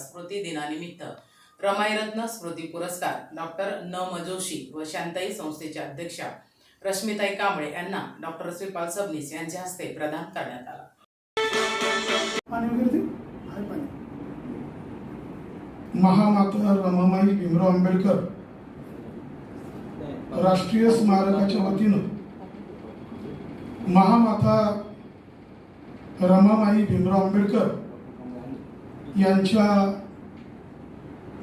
स्मृती दिनानिमित्त रमाईरत्न स्मृती पुरस्कार डॉक्टर न म जोशी व शांताई संस्थेच्या अध्यक्षा रश्मिताई कांबळे यांना डॉक्टर श्रीपाल सबनीस यांच्या हस्ते प्रदान करण्यात आला. महामाता रमामाई भीमराव आंबेडकर राष्ट्रीय स्मारकाच्या वतीनं महामाता रमामाई भीमराव आंबेडकर यांच्या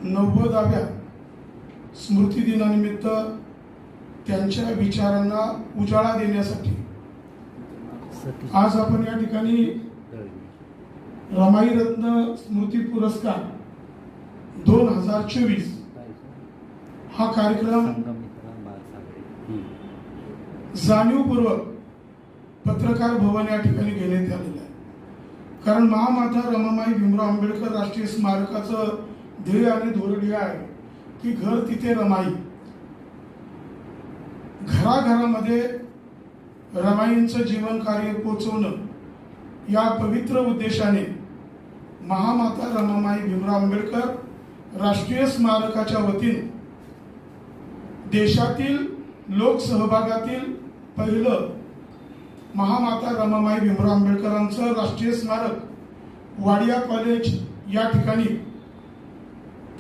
नव्वदाव्या स्मृती दिनानिमित्त त्यांच्या विचारांना उजाळा देण्यासाठी आज आपण या ठिकाणी रमाईरत्न स्मृती पुरस्कार दोन हजार चोवीस हा कार्यक्रम जाणीवपूर्वक पत्रकार भवन या ठिकाणी घेण्यात आलेला आहे. कारण महामाता रमामाई भीमराव आंबेडकर राष्ट्रीय स्मारकाचं ध्येय आणि धोरण हे आहे की घर तिथे रमाई. घराघरामध्ये रमाईंचं जीवन कार्य पोचवणं या पवित्र उद्देशाने महामाता रमामाई भीमराव आंबेडकर राष्ट्रीय स्मारकाच्या वतीनं देशातील लोकसहभागातील पहिलं महामाता रमाबाई भीमराव आंबेडकरांचं राष्ट्रीय स्मारक वाडिया कॉलेज या ठिकाणी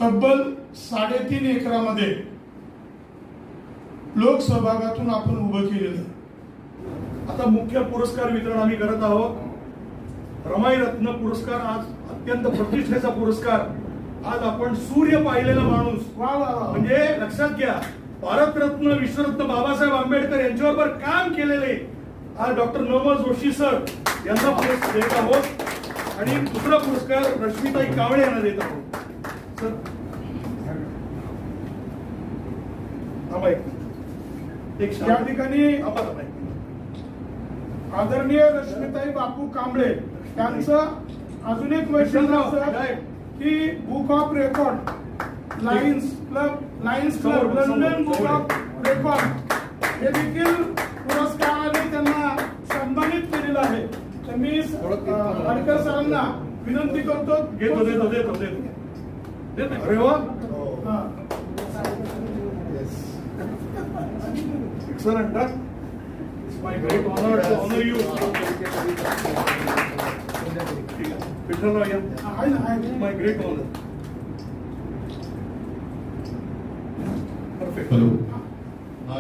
तब्बल साडेतीन एकरामध्ये लोकसहभागातून आपण उभं केलेलं. आता मुख्य पुरस्कार वितरण आम्ही करत आहोत. रमाई रत्न पुरस्कार आज अत्यंत प्रतिष्ठेचा पुरस्कार. आज आपण सूर्य पाहिलेला माणूस. वा वा वा. म्हणजे लक्षात घ्या भारतरत्न विश्वरत्न बाबासाहेब आंबेडकर यांच्याबरोबर काम केलेले आज डॉक्टर नवल जोशी सर यांना पुरस्कार देत आहोत. आणि दुसरा पुरस्कार रश्मिताई कावळे यांना देत आहोत. सर थांबा एक या ठिकाणी. आदरणीय रश्मिताई बापू कांबळे यांचं अजून एक वैशिष्ट्य असं की book of record Lions Club Lions Club London book. Of record हे देखील पुरस्काराने त्यांना सन्मानित केलेलं आहे तर मी अं, वाडकर सरांना विनंती करतो घेतो देतो देतो देतो अरे वा हा. Great honor to honor you. Vitthalrao या. आहे ना, आहे. It's my great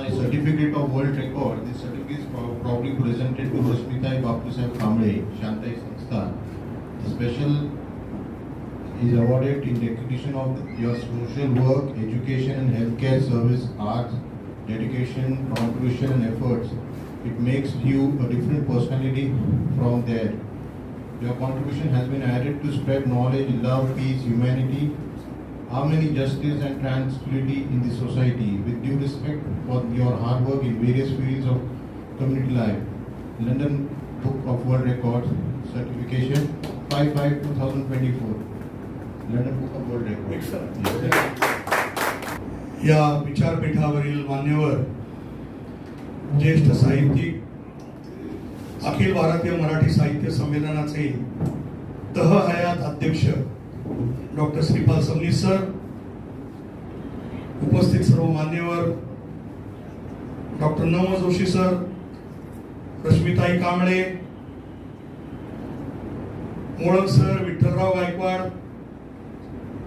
certificate of world record. This certificate is probably presented to Rashmita Bapusaheb Kamble, Shantai Sanstha. The special is awarded in recognition of your social work, education and healthcare service, arts, dedication, contribution and efforts. It makes you a different personality from there. Your contribution has been added to spread knowledge, love, peace, humanity, many justice, and tranquility in the society. With due respect for your hard work in various fields of community life. London Book of World Records certification 55 2024. London Book of World Records. या विचारपीठावरील मान्यवर ज्येष्ठ साहित्यिक अखिल भारतीय मराठी साहित्य संमेलनाचे तह हयात अध्यक्ष doctor Shripal Sabnis sir उपस्थित सर्व मान्यवर डॉक्टर नव जोशी सर रश्मिताई कांबळे मोळक सर विठ्ठलराव गायकवाड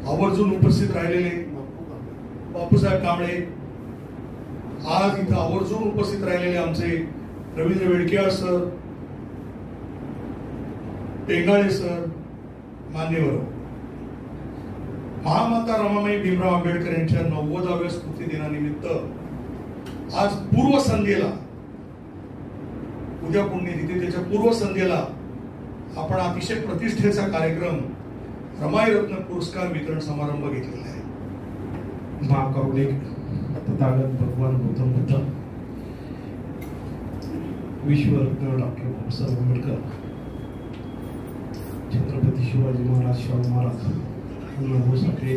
आवर्जून उपस्थित राहिलेले बापूसाहेब कांबळे आज इथं आवर्जून उपस्थित राहिलेले आमचे रवींद्र वेडकेवार सर टेंगाळे सर मान्यवर. महामाता रमाबाई भीमराव आंबेडकर यांच्या नव्वदाव्या स्मृती दिनानिमित्त आज पूर्व संध्येला उद्या पुण्यतिथी त्याच्या पूर्व संध्येला आपण अतिशय प्रतिष्ठेचा कार्यक्रम रमाईरत्न पुरस्कार वितरण समारंभ घेतलेला आहे. महाकारुणिक तथागत भगवान गौतम बुद्ध विश्वरत्न डॉक्टर बाबासाहेब आंबेडकर छत्रपती शिवाजी महाराज शाहू महाराज अण्णाभाऊसाठे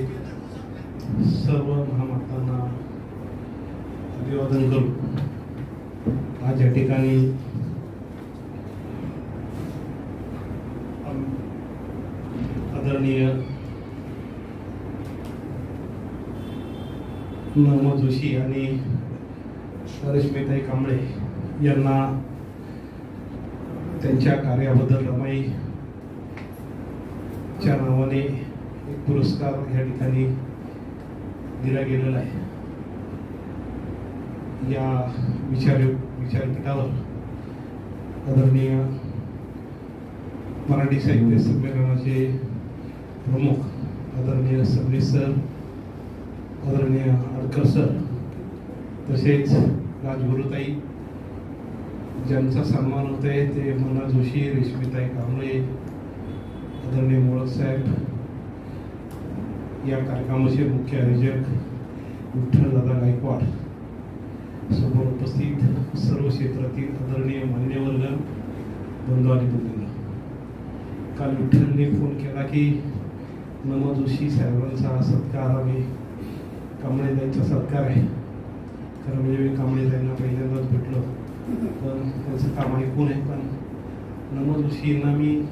सर्व महामातांना अभिवादन करू आज या ठिकाणी आदरणीय नम जोशी आणि रश्मिताई कांबळे यांना त्यांच्या कार्याबद्दल रमाई च्या नावाने एक पुरस्कार या ठिकाणी दिला गेलेला आहे. या विचार विचारपीठावर आदरणीय मराठी साहित्य संमेलनाचे प्रमुख आदरणीय सबनीस सर आदरणीय आडकर सर तसेच राजगुरुताई ज्यांचा सन्मान होत आहे ते मना जोशी रेश्मीताई कांबळे आदरणीय मोळक साहेब या कार्यक्रमाचे मुख्य आयोजक विठ्ठलदादा गायकवाड समोर उपस्थित सर्व क्षेत्रातील आदरणीय मान्यवर्ग बंधू आणि बंधूंना. काल विठ्ठलने फोन केला की नम जोशी साहेबांचा सत्कार आम्ही कांबळेताईंचा सत्कार आहे. खरं म्हणजे मी कांबळेताईंना पहिल्यांदाच भेटलो. पण त्यांचं काम ऐकून आहे. पण नम जोशींना मी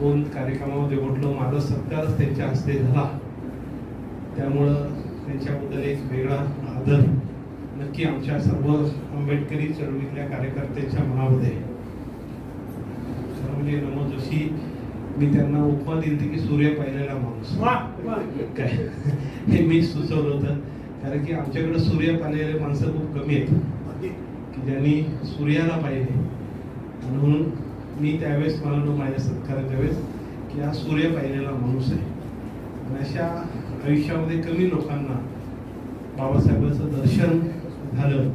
दोन कार्यक्रमामध्ये म्हटलं माझा सत्कारच त्यांच्या हस्ते झाला. त्यामुळं त्यांच्याबद्दल एक वेगळा आदर नक्की आमच्या सर्व आंबेडकरी चळवळीतल्या कार्यकर्त्यांच्या मनामध्ये. खरं म्हणजे नमो जोशी मी त्यांना उपमा दिली की सूर्य पाहिलेला माणूस. काय? हे मी सुचवलं होतं. कारण की आमच्याकडे सूर्य पाहिलेले माणसं खूप कमी आहेत. की ज्यांनी सूर्याला पाहिले. म्हणून मी त्यावेळेस म्हणालो माझ्या सत्काराच्या वेळेस की हा सूर्य पाहिलेला माणूस आहे. आणि अशा आयुष्यामध्ये कमी लोकांना बाबासाहेबांचं दर्शन झालं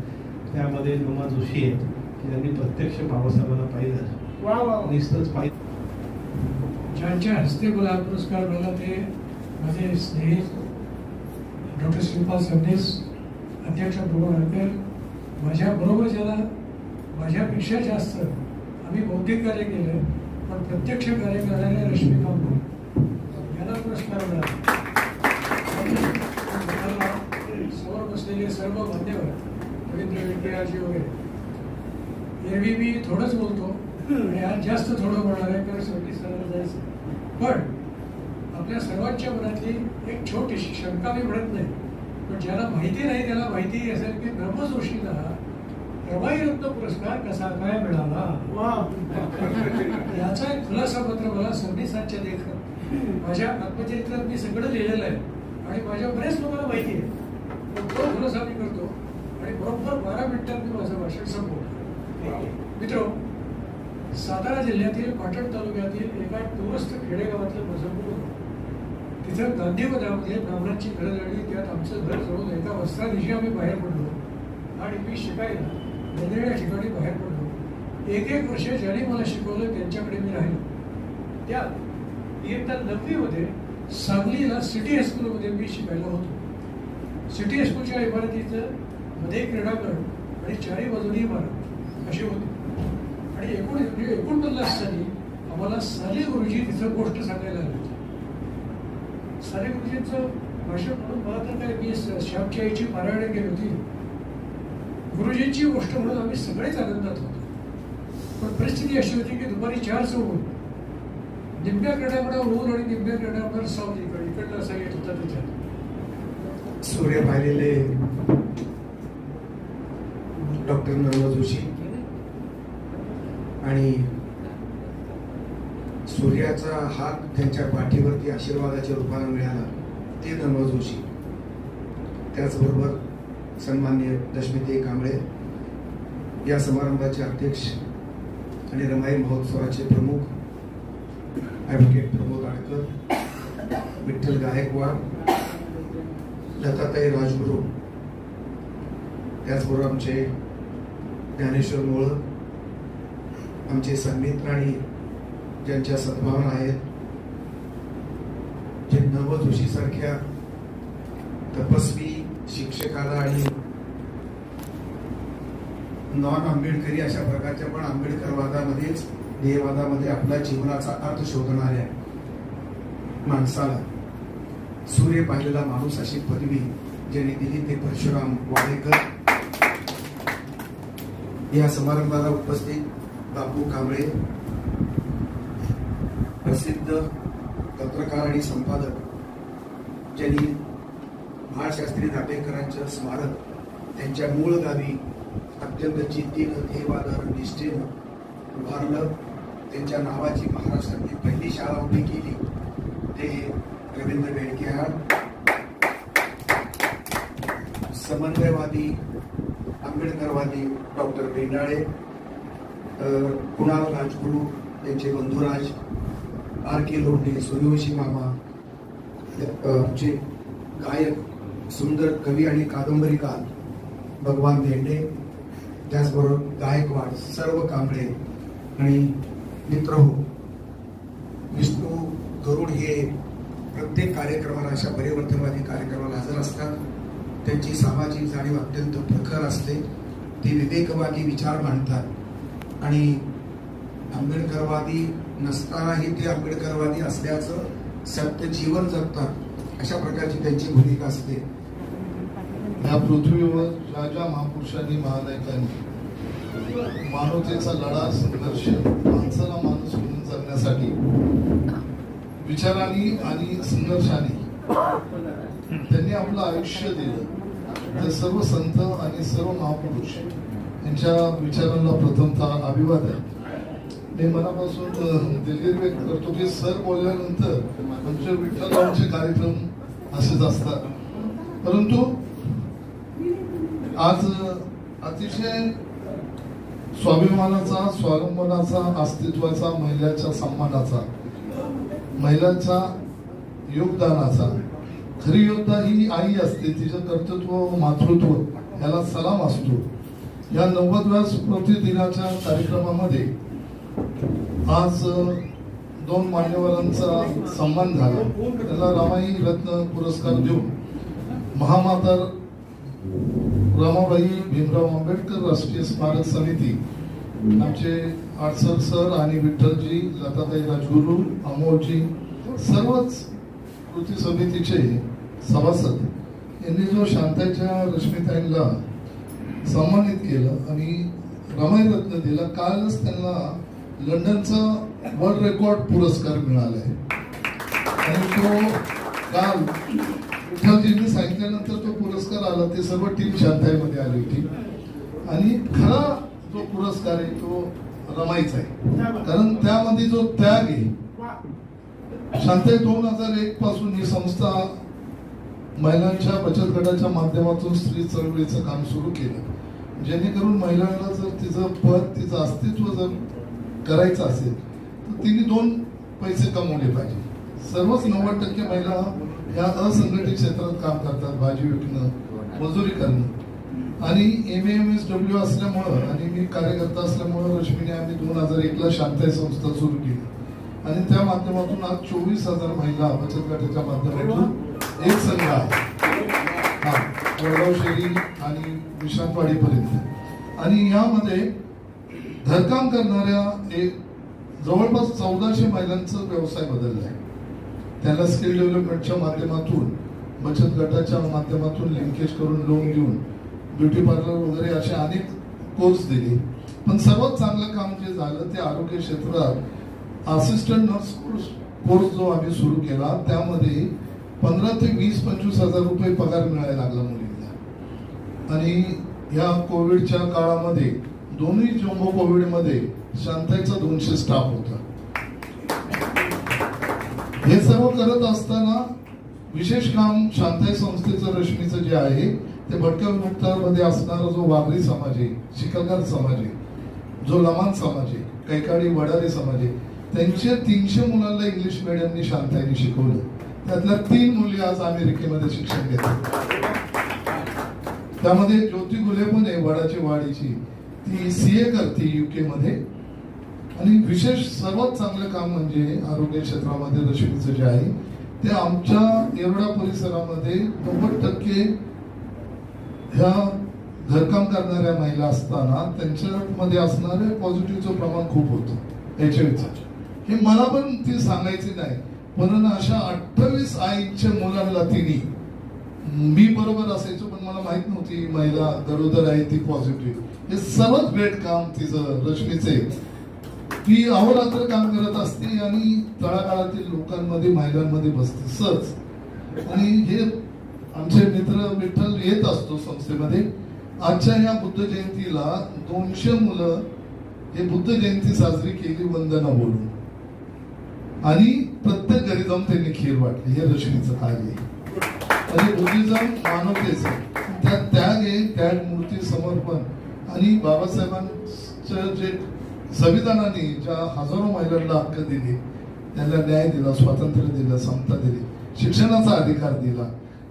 त्यामध्ये नमा जोशी आहेत की त्यांनी प्रत्यक्ष बाबासाहेबांना पाहिलं. नुसतंच पाहिलं ज्यांच्या हस्ते मला हा पुरस्कार मिळाला ते माझे स्नेहित डॉक्टर श्रीपाल सबनीस अध्यक्ष प्रभू नाडकर माझ्याबरोबर ज्याला माझ्यापेक्षा जास्त आम्ही बौद्धिक कार्य केलं पण प्रत्यक्ष कार्य करणाऱ्या रश्मीकांत कांबळे याला पुरस्कार मिळाला. समोर बसलेले सर्व मान्यवर रवींद्र विद्याजी वगैरे एरवी मी थोडंच बोलतो आणि आज जास्त थोडं बोलणार आहे कारण शेवटी सरांना जायचं पण आपल्या सर्वांच्या मनातली एक छोटीशी शंका मी म्हणत नाही पण ज्याला माहिती नाही त्याला माहिती असेल की ब्रह्मजोशीला रत्न पुरस्कार कसा काय मिळाला? याचा एक खुलासा पत्र मला सव्वीसांच्या लेखन माझ्या आत्मचरित्रात मी सगळं लिहिलेलं आहे. आणि माझ्या बरेच लोकांना माहिती आहे. तो खुलासा मी करतो. आणि बरोबर बारा मिनिटात मी माझं भाषण संपवतो. मित्र सातारा जिल्ह्यातील पाटण तालुक्यातील एका टुरस्त खेडेगावातलं बसवपूर होतं तिथं गांधीवनामध्ये ब्राह्मणांची घरं झाली. त्यात आमचं घर सोडून एका वस्त्रादिवशी आम्ही बाहेर पडलो. आणि मी शिकायला वेगवेगळ्या ठिकाणी बाहेर पडलो. एक एक वर्ष ज्यांनी मला शिकवलं त्यांच्याकडे मी राहिलो. त्यात इयत्ता नववीमध्ये सांगलीला सिटी हायस्कूलमध्ये मी शिकायला होतो. सिटी हायस्कूलच्या इमारतीचं मध्ये क्रीडांगण आणि चारी बाजूनी इमारत अशी होती. आणि एकूण म्हणजे एकोणपन्नास साली आम्हाला साली गुरुजी तिथं गोष्ट सांगायला आली होती. साली गुरुजींचं भाषण म्हणून मला तर काय मी श्यामची आईची पारायण केली होती. गुरुजींची गोष्ट म्हणून आम्ही सगळेच आनंदात होतो. पण परिस्थिती अशी होती की दुपारी चार ऊन निम्म्या क्रीडांगणावर ऊन आणि निम्म्या क्रीडांगणावर साऊथ इकडे इकडलं असा येत होता त्याच्यात सूर्य पाहिलेले. डॉक्टर नर्व जोशी. आणि सूर्याचा हात त्यांच्या पाठीवरती आशीर्वादाच्या रूपाने मिळाला ते नर्व जोशी. त्याचबरोबर सन्मान्य दशमिते कांबळे या समारंभाचे अध्यक्ष आणि रमाई महोत्सवाचे प्रमुख ॲडव्होकेट प्रमोद आडकर विठ्ठल गायकवाड लताताई राजगुरू त्याचबरोबर आमचे ज्ञानेश्वर मोळ आमचे सन्मित्र आणि ज्यांच्या सद्भावना आहेत जे नव सारख्या तपस्वी शिक्षकाला आणि नॉन आंबेडकरी अशा प्रकारच्या पण आंबेडकरवादामध्येच ध्येयवादामध्ये आपल्या जीवनाचा अर्थ शोधणाऱ्या माणसाला सूर्य पाहिलेला माणूस अशी पदवी ज्यांनी दिली ते परशुराम वाडेकर. या समारंभाला उपस्थित बापू कांबळे प्रसिद्ध पत्रकार आणि संपादक ज्यांनी बाळशास्त्री नाटेकरांचं स्मारक त्यांच्या मूळ गावी अत्यंत जिद्दीनं ध्येयवादानं निष्ठेनं उभारलं. त्यांच्या नावाची महाराष्ट्रातली पहिली शाळा उभी केली. ते रवींद्र बेडके समन्वयवादी आंबेडकरवादी डॉक्टर बेंडाळे कुणाल राजगुरू त्यांचे बंधुराज आर के लोंढे सूर्यवंशी मामा आमचे गायक सुंदर कवी आणि कादंबरीकार भगवान धेंडे त्याचबरोबर गायकवाड सर्व कांबळे आणि मित्र हो. विष्णू गरुड हे प्रत्येक कार्यक्रमाला अशा परिवर्तनवादी कार्यक्रमाला हजर असतात. त्यांची सामाजिक जाणीव अत्यंत प्रखर असते. ते विवेकवादी विचार मांडतात. आणि आंबेडकरवादी नसतानाही ते आंबेडकरवादी असल्याचं सत्य जीवन जगतात अशा प्रकारची त्यांची भूमिका असते. या पृथ्वीवर ज्या ज्या महापुरुषांनी महानायकांनी मानवतेचा लढा संघर्ष माणसाला माणूस म्हणून जगण्यासाठी विचारांनी आणि संघर्षाने त्यांनी आपलं आयुष्य दिलं. तर सर्व संत आणि सर्व महापुरुष यांच्या विचारांना प्रथमतः अभिवादन. मी मनापासून दिलगिरी व्यक्त करतो की सर बोलल्यानंतर आमचे विठ्ठलरावांचे कार्यक्रम असेच असतात. परंतु आज अतिशय स्वाभिमानाचा स्वावलंबनाचा अस्तित्वाचा महिलाच्या सन्मानाचा महिलांच्या योगदानाचा. खरी योद्धा ही आई असते तिचं कर्तृत्व व मातृत्व याला सलाम असतो. या नव्वदव्या स्मृती दिनाच्या कार्यक्रमामध्ये आज दोन मान्यवरांचा सन्मान झाला. त्याला रामाई रत्न पुरस्कार देऊन महामातर रमाबाई भीमराव आंबेडकर राष्ट्रीय स्मारक समिती. आमचे आडसर सर आणि विठ्ठलजी लताताई राजगुरू अमोलजी सर्वच कृती समितीचे सभासद. यांनी जो शांताच्या रश्मीताईंना सन्मानित केलं आणि रमाई रत्न दिला कालच त्यांना लंडनचा वर्ल्ड रेकॉर्ड पुरस्कार मिळाला आहे. आणि तो काल विठ्ठलजींनी सांगितल्यानंतर तो पुरस्कार आला ते सर्व टीम शांताईमध्ये आली होती. आणि खरा जो पुरस्कार आहे तो रमाईचा आहे. कारण त्यामध्ये जो त्याग आहे शांताई दोन हजार एक पासून ही संस्था महिलांच्या बचत गटाच्या माध्यमातून स्त्री चळवळीचं काम सुरू केलं. जेणेकरून महिलांना जर तिचं पद तिचं अस्तित्व जर करायचं असेल तर तिने दोन पैसे कमवले पाहिजे. सर्वच नव्वद टक्के महिला या असंघटित क्षेत्रात काम करतात भाजी विकणं मजुरी करणं. आणि एम एम एस डब्ल्यू असल्यामुळं आणि मी कार्यकर्ता असल्यामुळं रश्मीने आम्ही दोन हजार एकला शांतता संस्था सुरू केली. आणि त्या माध्यमातून आज चोवीस हजार महिला बचत गटाच्या माध्यमातून एक संघ आहे. हा वडगाव शेरी आणि विश्रांतवाडीपर्यंत आणि यामध्ये घरकाम करणाऱ्या एक जवळपास चौदाशे महिलांचं व्यवसाय बदलला आहे. त्याला स्किल डेव्हलपमेंटच्या माध्यमातून बचत गटाच्या माध्यमातून लिंकेज करून लोन देऊन ब्युटी पार्लर वगैरे असे अनेक कोर्स दिले. पण सर्वात चांगलं काम जे झालं ते आरोग्य क्षेत्रात असिस्टंट नर्स कोर्स कोर्स जो आम्ही सुरू केला त्यामध्ये पंधरा ते वीस पंचवीस हजार रुपये पगार मिळायला लागला मुलींना. आणि या कोविडच्या काळामध्ये दोन्ही जम्बो कोविडमध्ये शांताईचा दोनशे स्टाफ होता. हे सर्व करत असताना विशेष काम शांताई संस्थेचं रश्मीचं जे आहे ते भटक्या विमुक्तांमध्ये असणारा जो वाघरी समाज आहे शिकलगार समाज आहे जो लमान समाज आहे कैकाडी वडारे समाज आहे त्यांच्या तीनशे मुलांना इंग्लिश मिडियमनी शांताईने शिकवलं. त्यातल्या तीन मुली आज अमेरिकेमध्ये शिक्षण घेतात. त्यामध्ये ज्योती गुले पण आहे वडाची वाडीची ती सी ए करते युके मध्ये. आणि विशेष सर्वात चांगलं काम म्हणजे आरोग्य क्षेत्रामध्ये रश्मीचं जे आहे ते आमच्या येरवडा परिसरामध्ये नव्वद टक्के ह्या घरकाम करणाऱ्या महिला असताना त्यांच्यामध्ये असणारे पॉझिटिव्हचं प्रमाण खूप होतं एच हे मला पण ती सांगायची नाही पण अशा अठ्ठावीस आईच्या मुलांना तिने मी बरोबर असायचो पण मला माहीत नव्हती महिला गरोदर आहे ती पॉझिटिव्ह हे सर्वात ग्रेट काम तिचं रश्मीचे ती अहोरात्र काम करत असते आणि तळागाळातील लोकांमध्ये महिलांमध्ये बसते सहज. आणि हे आमचे मित्र विठ्ठल येत असतो संस्थेमध्ये. आजच्या या बुद्ध जयंतीला दोनशे मुलं हे बुद्ध जयंती साजरी केली वंदना बोलून. आणि प्रत्येक घरी जाऊन त्यांनी खीर वाटली. हे रश्मीचं कार्य आणि बुद्धिझम मानवतेचं. त्यात त्याग आहे त्याग मूर्ती समर्पण. आणि बाबासाहेबांचं जे संविधानाने ज्या हजारो महिलांना हक्क दिले त्यांना न्याय दिला स्वातंत्र्य दिलं समता दिली शिक्षणाचा अधिकार दिला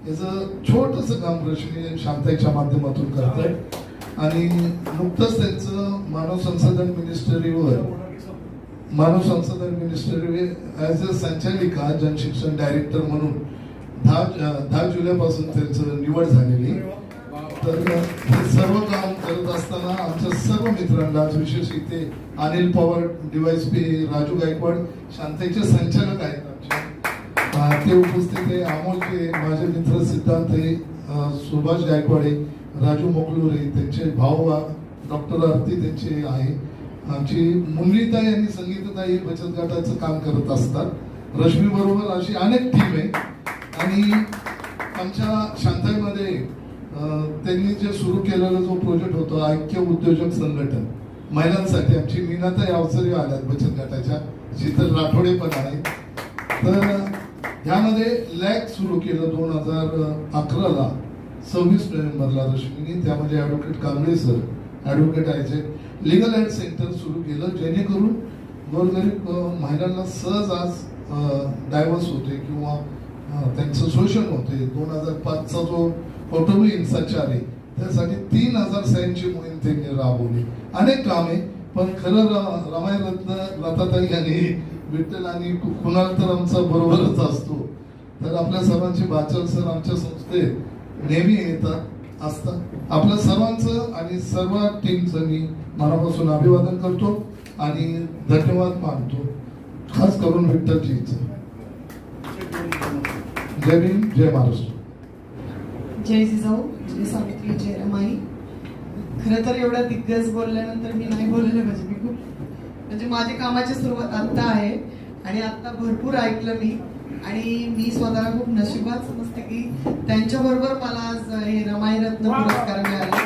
याचं छोटस काम रश्मी शांताईच्या माध्यमातून करतात आणि नुकतंच त्यांचं मानव संसाधन मिनिस्टरीवर मानव संसाधन मिनिस्टरी ॲज अ संचालिका जनशिक्षण डायरेक्टर म्हणून दहा दहा जुलैपासून त्यांचं निवड झालेली. तर हे सर्व काम करत असताना आमच्या सर्व मित्रांना आज विशेष इथे अनिल पवार डिवायस पी राजू गायकवाड शांताईचे संचालक आहेत आमचे. ते उपस्थित आहे. अमोलचे माझे मित्र सिद्धांत हे सुभाष गायकवाडे राजू मोकलुरे त्यांचे भाऊ डॉक्टर आरती त्यांचे आहे. आमची मुरलीताई आणि संगीतताई बचत गटाचं काम करत असतात. रश्मी बरोबर अशी अनेक टीम आहे. आणि आमच्या शांताईमध्ये त्यांनी जे सुरू केलेला जो प्रोजेक्ट होता ऐक्य उद्योजक संघटन महिलांसाठी आमची मीनाताई अवसरी आल्यात बचत गटाच्या शीतल राठोडे पण आहे तर यामध्ये लॅक सुरू केलं दोन हजार अकराला सव्वीस नोव्हेंबरला रश्मीनी. त्यामध्ये ॲडव्होकेट कांबळे सर ॲडव्होकेट आहे लिगल एड सेंटर सुरू केलं जेणेकरून गोरगरीब महिलांना सहज आज डायव्हर्स होते किंवा त्यांचं शोषण होते दोन हजार पाचचा जो कौटुंबिक हिंसाचार आहे. त्यासाठी तीन हजार सैनची मोहीम त्यांनी राबवली. अनेक कामे पण खरं र- रमायरत्न लताताई आणि विठ्ठल आणि कुणाल तर आमचा बरोबरच असतो. तर आपल्या सर्वांचे बाचल सर आमच्या संस्थेत नेहमी येतात असतात. आपल्या सर्वांचं आणि सर्व टीमचं मी मनापासून अभिवादन करतो आणि धन्यवाद मानतो. खास करून विठ्ठलजीचं. जय भीम जय महाराष्ट्र. जय जिजाऊ जय सावित्री जय रमाई. खरं तर एवढा दिग्गज बोलल्यानंतर मी नाही बोलले पाहिजे मी खूप. म्हणजे माझी कामाची सुरुवात आत्ता आहे आणि आत्ता भरपूर ऐकलं मी. आणि मी स्वतःला खूप नशिबात समजते की त्यांच्याबरोबर मला आज हे रमाई रत्न पुरस्कार मिळाला.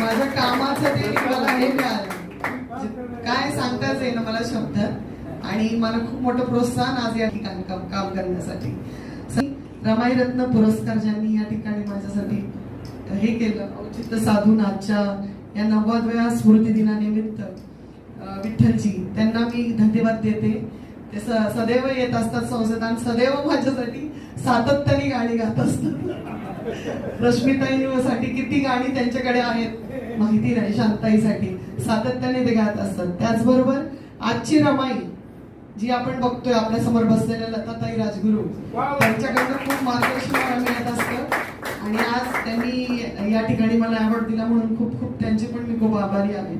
माझ्या कामाचं ते मला हे मिळालं. काय सांगताच येईना मला शब्दात. आणि मला खूप मोठं प्रोत्साहन आज या ठिकाणी काम करण्यासाठी. रमाईरत्न पुरस्कार ज्यांनी या ठिकाणी माझ्यासाठी हे केलं औचित्य साधून आजच्या या नव्वदव्या स्मृती दिनानिमित्त विठ्ठलजी त्यांना मी धन्यवाद देते. ते स- सदैव येत असतात संसद आणि सदैव माझ्यासाठी सातत्याने गाणी गात असतात. रश्मिताईसाठी किती गाणी त्यांच्याकडे आहेत माहिती नाही शांताईसाठी सातत्याने ते गात असतात. त्याचबरोबर आजची रमाई जी आपण बघतोय आपल्यासमोर बसलेल्या लताताई राजगुरू त्यांच्याकडनं खूप मार्गदर्शन मला मिळत असतं. आणि आज त्यांनी या ठिकाणी मला अवॉर्ड दिला म्हणून खूप खूप त्यांचे पण मी खूप आभारी आहे.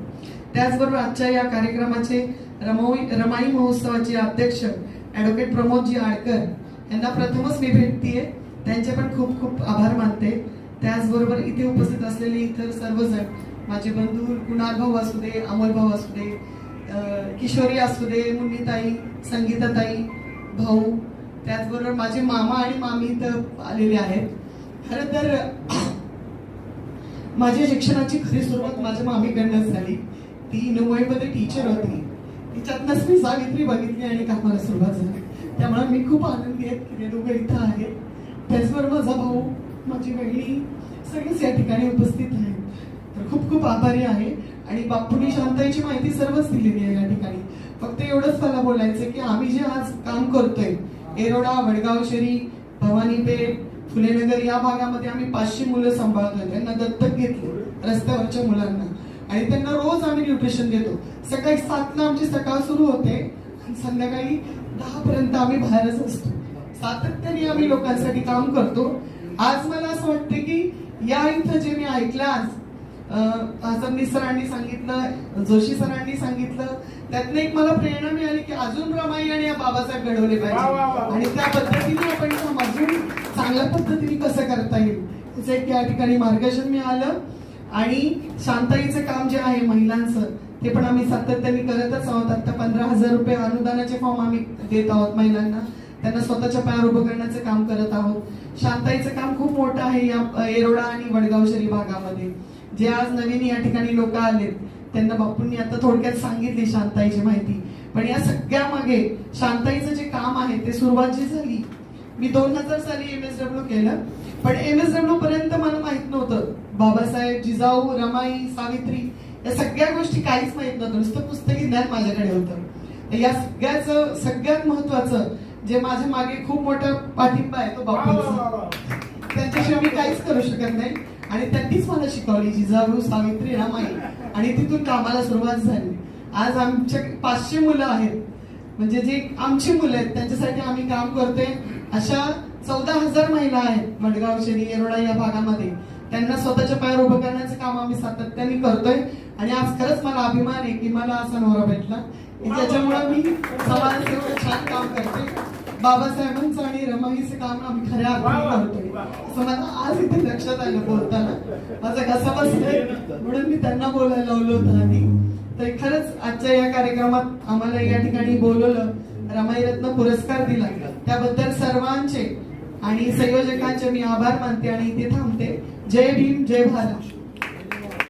त्याचबरोबर आजच्या या कार्यक्रमाचे रमाई रमाई महोत्सवाचे अध्यक्ष ऍडव्होकेट प्रमोदजी आडकर यांना प्रथमच मी भेटतीये त्यांचे पण खूप खूप आभार मानते. त्याचबरोबर इथे उपस्थित असलेले इतर सर्वजण माझे बंधू कुणाल भाऊ असू दे अमोल भाऊ असू दे किशोरी असू दे मुन्नीताई संगीताताई भाऊ त्याचबरोबर माझे मामा आणि मामी इथं आलेले आहेत. खरं तर माझ्या शिक्षणाची खरी सुरुवात माझ्या मामीकडनं झाली. ती मुंबईमध्ये टीचर होती. तिच्यातनंच मी सावित्री बघितली आणि कामाला सुरुवात झाली. त्यामुळे मी खूप आनंदी आहे की ते दोघं इथं आहेत. त्याचबरोबर माझा भाऊ माझी बहिणी सगळेच या ठिकाणी उपस्थित आहेत. तर खूप खूप आभारी आहे. आणि बापूंनी शांताईची माहिती सर्वच दिलेली आहे या ठिकाणी. फक्त एवढंच मला बोलायचं की आम्ही जे आज काम करतोय एरोडा वडगाव शेरी भवानीपेठ फुलेनगर या भागामध्ये आम्ही पाचशे मुलं सांभाळतोय. त्यांना दत्तक घेतले रस्त्यावरच्या मुलांना. आणि त्यांना रोज आम्ही न्यूट्रिशन देतो. सकाळी सातला आमची सकाळ सुरू होते आणि संध्याकाळी दहा पर्यंत आम्ही बाहेरच असतो. सातत्याने आम्ही लोकांसाठी काम करतो. आज मला असं वाटतं की या इथं जे मी ऐकलं आज आझमनी सरांनी सांगितलं जोशी सरांनी सांगितलं त्यातनं एक मला प्रेरणा मिळाली की अजून रमाई आणि या बाबासाहेब घडवले पाहिजे. आणि त्या पद्धतीने आपण अजून चांगल्या पद्धतीने कसं करता येईल त्याचं एक या ठिकाणी मार्गदर्शन मिळालं. आणि शांताईचं काम जे आहे महिलांचं ते पण आम्ही सातत्याने करतच आहोत. आता पंधरा हजार रुपये अनुदानाचे फॉर्म आम्ही देत आहोत महिलांना. त्यांना स्वतःच्या पायावर उभं करण्याचं काम करत आहोत. शांताईचं काम खूप मोठं आहे या अ, येरोडा आणि वडगाव शहरी भागामध्ये. जे आज नवीन या ठिकाणी लोक आलेत त्यांना बापूंनी आता थोडक्यात सांगितली शांताईची माहिती. पण या सगळ्या मागे शांताईचं जे काम आहे ते सुरुवात जी झाली मी दोन हजार साली एम एस डब्ल्यू केलं. पण एम एस डब्ल्यू पर्यंत मला माहीत नव्हतं. बाबासाहेब जिजाऊ रमाई सावित्री या सगळ्या गोष्टी काहीच माहीत नव्हतं. नुसतं पुस्तकी ज्ञान माझ्याकडे होतं. या सगळ्याचं सगळ्यात महत्वाचं जे माझ्या मागे खूप मोठा पाठिंबा आहे तो बापूंचा. त्यांच्याशिवाय मी काहीच करू शकत नाही. आणि त्यांनीच मला शिकवली जिजाऊ सावित्री रमाई आणि तिथून कामाला सुरुवात झाली. आज आमच्या पाचशे मुलं आहेत. म्हणजे जे आमची मुलं आहेत त्यांच्यासाठी आम्ही काम करतोय. अशा चौदा हजार महिला आहेत मडगाव शेरी येरोडा या भागामध्ये. त्यांना स्वतःच्या पायावर उभं करण्याचं काम आम्ही सातत्याने करतोय. आणि आज खरंच मला अभिमान आहे की मला असा नवरा भेटला. की ज्याच्यामुळे मी समाजात छान काम करते. बाबासाहेबांचं आणि रमाईचं काम आम्ही खऱ्या अर्थाने करतोय. असं मला आज इथे लक्षात आलं बोलताना. माझा घसा बसलाय म्हणून मी त्यांना बोलायला लावलं होतं आधी. तर खरंच आजच्या या कार्यक्रमात आम्हाला या ठिकाणी बोलवलं रमाईरत्न पुरस्कार दिला. त्याबद्दल सर्वांचे आणि संयोजकांचे मी आभार मानते आणि इथे थांबते. जय भीम जय भारत.